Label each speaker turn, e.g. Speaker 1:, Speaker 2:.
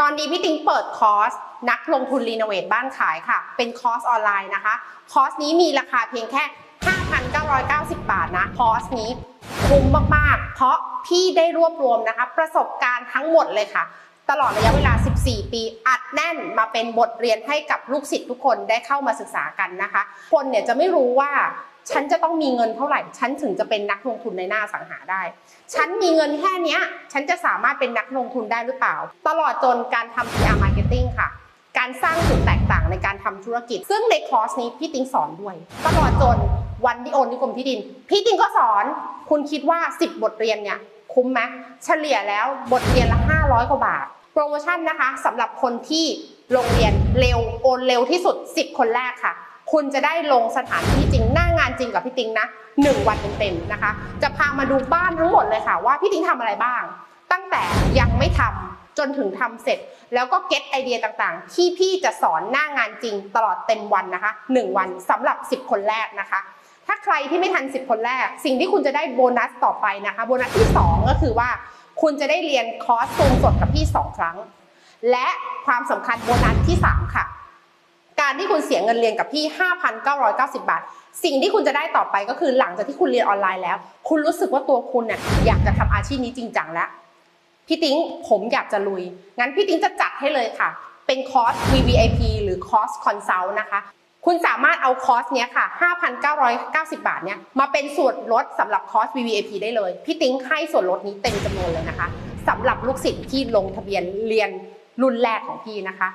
Speaker 1: ตอนนี้พี่ติ๊งเปิดคอร์สนักลงทุนรีโนเวทบ้านขายค่ะ เป็นคอร์สออนไลน์นะคะ คอร์สนี้มีราคาเพียงแค่ 5,990 บาทนะ คอร์สนี้คุ้มมากๆ เพราะพี่ได้รวบรวมนะคะ ประสบการณ์ทั้งหมดเลยค่ะ ตลอดระยะเวลา 14 ปี อัดแน่นมาเป็นบทเรียนให้กับลูกศิษย์ทุกคนได้เข้ามาศึกษากันนะคะ คนเนี่ยจะไม่รู้ว่าฉันจะต้องมีเงินเท่าไหร่ ฉันถึงจะเป็นนักลงทุนในหน้าสังหาได้ ฉันมีเงินแค่นี้ฉันจะสามารถเป็นนักลงทุนได้หรือเปล่า ตลอดจนการทำ PR Marketing ค่ะ การสร้างจุดแตกต่างในการทำธุรกิจ ซึ่งในคอร์สนี้พี่ติงสอนด้วย ตลอดจนวันที่โอนนิคมที่ดิน พี่ติงก็สอน คุณคิดว่า 10 บทเรียนเนี่ยคุ้มไหมเฉลี่ยแล้วบทเรียนละ 500 กว่าบาท โปรโมชั่นนะคะสำหรับคนที่ลงเรียนเร็วโอนเร็วที่สุด 10 คนแรกค่ะ คุณจะได้ลงสถานที่จริงหน้างานจริงกับพี่ติ๊งนะ 1 วันเต็มๆนะคะ จะพามาดูบ้านทั้งหมดเลยค่ะ ว่าพี่ติ๊งทำอะไรบ้าง ตั้งแต่ยังไม่ทำจนถึงทำเสร็จ แล้วก็เก็ตไอเดียต่างๆ ที่พี่จะสอนหน้างานจริงตลอดเต็มวันนะคะ 1 วันสำหรับ 10 คนแรกนะคะถ้าใครที่ไม่ทัน 10 คนแรก สิ่งที่คุณจะได้โบนัสต่อไปนะคะ โบนัสที่ 2 ก็คือว่า คุณจะได้เรียนคอร์สซูมสดกับพี่ 2 ครั้ง และความสำคัญโบนัสที่ 3 ค่ะ การที่คุณเสียเงินเรียนกับพี่ 5,990 บาท สิ่งที่คุณจะได้ต่อไปก็คือหลังจากที่คุณเรียนออนไลน์แล้ว คุณรู้สึกว่าตัวคุณเนี่ยอยากจะทำอาชีพนี้จริงจังแล้ว พี่ติ๊งผมอยากจะลุย งั้นพี่ติ๊งจะจัดให้เลยค่ะ เป็นคอร์ส VVIP หรือคอร์ส Consult นะคะ คุณสามารถเอาคอสเนี้ยค่ะ 5,990 บาทเนี้ยมาเป็นส่วนลดสำหรับคอส VVIP ได้เลย พี่ติ๊งให้ส่วนลดนี้เต็มจำนวนเลยนะคะสำหรับลูกศิษย์ที่ลงทะเบียนเรียนรุ่นแรกของพี่นะคะ